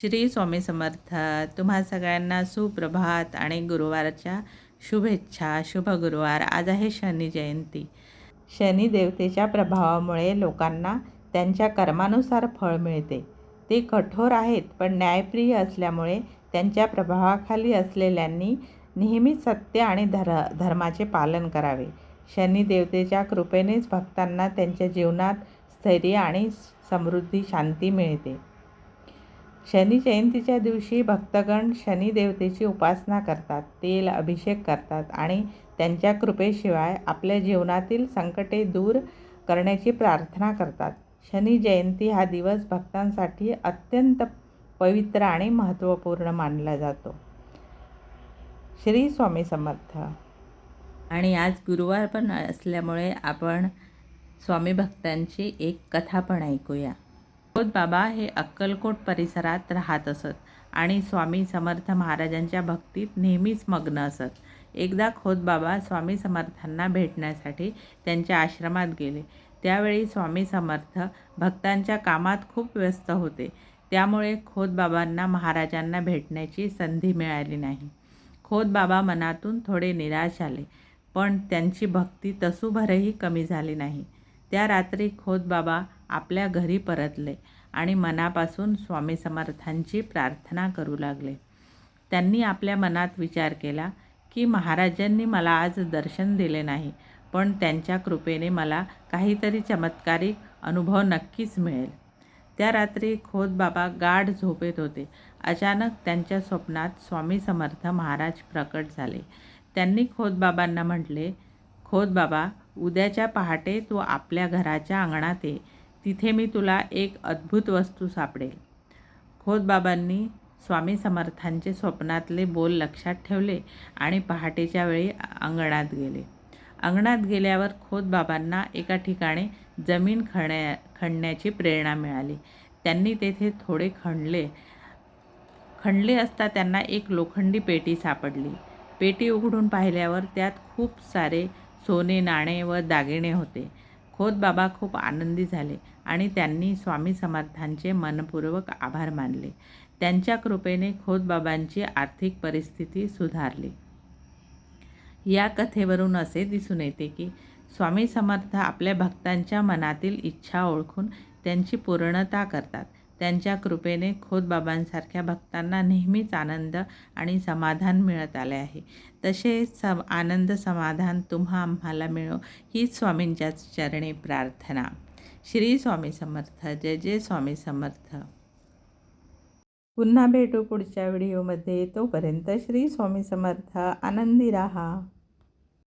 श्री स्वामी समर्थ. तुम्हा सगळ्यांना सुप्रभात आणि गुरुवारच्या शुभेच्छा. शुभ गुरुवार. आज आहे शनी जयंती. शनी देवतेच्या प्रभावामुळे लोकांना त्यांच्या कर्मानुसार फळ मिळते. ते कठोर आहेत पण न्यायप्रिय असल्यामुळे त्यांच्या प्रभावाखाली असलेल्यांनी नेहमी सत्य आणि धर धर्माचे पालन करावे. शनी देवतेच्या कृपेनेच भक्तांना त्यांच्या जीवनात स्थैर्य आणि समृद्धी शांती मिळते. शनी जयंतीच्या दिवशी भक्तगण शनिदेवतेची उपासना करतात तेल अभिषेक करतात आणि त्यांच्या कृपेशिवाय आपल्या जीवनातील संकटे दूर करण्याची प्रार्थना करतात. शनी जयंती हा दिवस भक्तांसाठी अत्यंत पवित्र आणि महत्त्वपूर्ण मानला जातो. श्री स्वामी समर्थ. आणि आज गुरुवार पण असल्यामुळे आपण स्वामी भक्तांची एक कथा पण ऐकूया. खोत बाबा हे अक्कलकोट परिसरात राहत असत आणि स्वामी समर्थ महाराजांच्या भक्तीत नेहमीच मग्न असत. एकदा खोत बाबा स्वामी समर्थांना भेटण्यासाठी त्यांच्या आश्रमात गेले. त्यावेळी स्वामी समर्थ भक्तांच्या कामात खूप व्यस्त होते. त्यामुळे खोत बाबांना महाराजांना भेटण्याची संधी मिळाली नाही. खोत बाबा मनातून थोडे निराश आले पण त्यांची भक्ती तसूभरही कमी झाली नाही. त्या रात्री खोत बाबा आपल्या घरी परतले आणि मनापासून स्वामी समर्थांची प्रार्थना करू लागले. त्यांनी आपल्या मनात विचार केला की महाराजांनी मला आज दर्शन दिले नाही पण त्यांच्या कृपेने मला काहीतरी चमत्कारिक अनुभव नक्कीच मिळेल. त्या रात्री खोत बाबा गाढ झोपेत होते. अचानक त्यांच्या स्वप्नात स्वामी समर्थ महाराज प्रकट झाले. त्यांनी खोतबाबांना म्हटले खोत बाबा उद्याच्या पहाटे तू आपल्या घराच्या अंगणात ये. तिथे मी तुला एक अद्भुत वस्तू सापडेल. खोदबाबांनी स्वामी समर्थांचे स्वप्नातले बोल लक्षात ठेवले आणि पहाटेच्या वेळी अंगणात गेले. अंगणात गेल्यावर खोतबाबांना एका ठिकाणी जमीन खण्या खणण्याची प्रेरणा मिळाली. त्यांनी तेथे थोडे खणले. खणले असता त्यांना एक लोखंडी पेटी सापडली. पेटी उघडून पाहिल्यावर त्यात खूप सारे सोने नाणे व दागिने होते. खोतबाबा खूप आनंदी झाले आणि त्यांनी स्वामी समर्थांचे मनपूर्वक आभार मानले. त्यांच्या कृपेने खोतबाबांची आर्थिक परिस्थिती सुधारली. या कथेवरून असे दिसून येते की स्वामी समर्थ आपल्या भक्तांच्या मनातील इच्छा ओळखून त्यांची पूर्णता करतात. त्यांच्या कृपेने खोतबाबांसारख्या भक्तांना नेहमीच आनंद आणि समाधान मिळत आले आहे. तसेच सम आनंद समाधान तुम्हा आम्हाला मिळो. हीच स्वामींच्या चरणी प्रार्थना. श्री स्वामी समर्थ. जय जय स्वामी समर्थ. पुन्हा भेटू पुढच्या व्हिडिओमध्ये. तोपर्यंत श्री स्वामी समर्थ. आनंदी राहा.